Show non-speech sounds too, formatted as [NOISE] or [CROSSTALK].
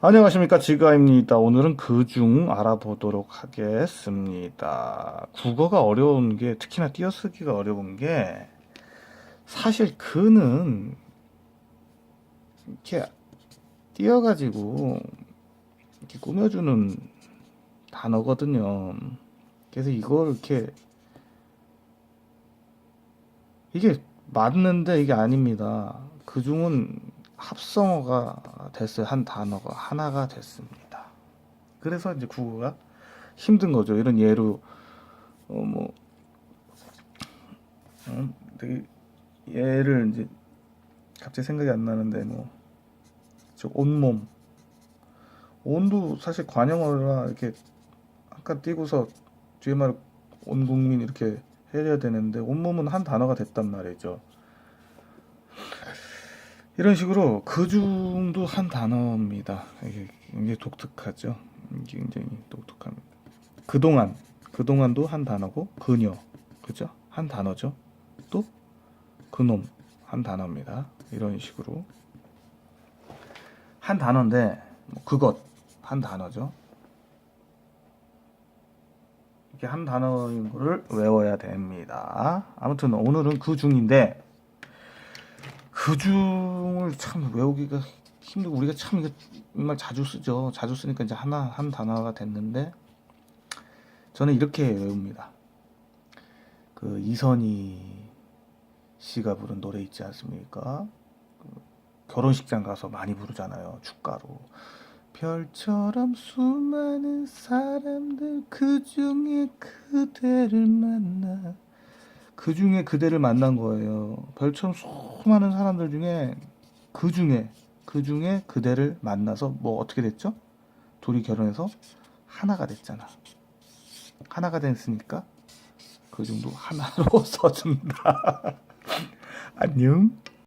안녕하십니까 지가입니다. 오늘은 그중 알아보도록 하겠습니다. 국어가 어려운 게 특히나 띄어쓰기가 어려운 게 사실 그는 이렇게 띄어가지고 이렇게 꾸며주는 단어거든요. 그래서 이걸 이렇게 이게 맞는데 이게 아닙니다. 그중은 합성어가 됐어요. 한 단어가 하나가 됐습니다. 그래서 이제 국어가 힘든 거죠. 이런 예로 어뭐 어, 되게 예를 이제 갑자기 생각이 안 나는데 뭐저 온몸 온도 사실 관형어라 이렇게 한칸 띄고서 뒤에 말 온 국민 이렇게 해야 되는데 온몸은 한 단어가 됐단 말이죠. 이런 식으로 그중도 한 단어입니다. 이게 굉장히 독특하죠. 이게 굉장히 독특합니다. 그동안, 그동안도 한 단어고 그녀, 그죠? 한 단어죠. 또 그놈 한 단어입니다. 이런 식으로 한 단어인데 뭐 그것 한 단어죠. 이렇게 한 단어인 거를 외워야 됩니다. 아무튼 오늘은 그 중인데 그중을 참 외우기가 힘들고 우리가 참 이거 정말 자주 쓰죠. 자주 쓰니까 이제 하나 한 단어가 됐는데 저는 이렇게 외웁니다. 그 이선희 씨가 부른 노래 있지 않습니까? 그 결혼식장 가서 많이 부르잖아요. 축가로. 별처럼 수많은 사람들 그 중에 그대를 만나 그 중에 그대를 만난 거예요. 별처럼 수많은 사람들 중에 그 중에 그 중에 그대를 만나서 뭐 어떻게 됐죠? 둘이 결혼해서 하나가 됐잖아. 하나가 됐으니까 그 정도 하나로 [LAUGHS] 써준다. [LAUGHS] 안녕.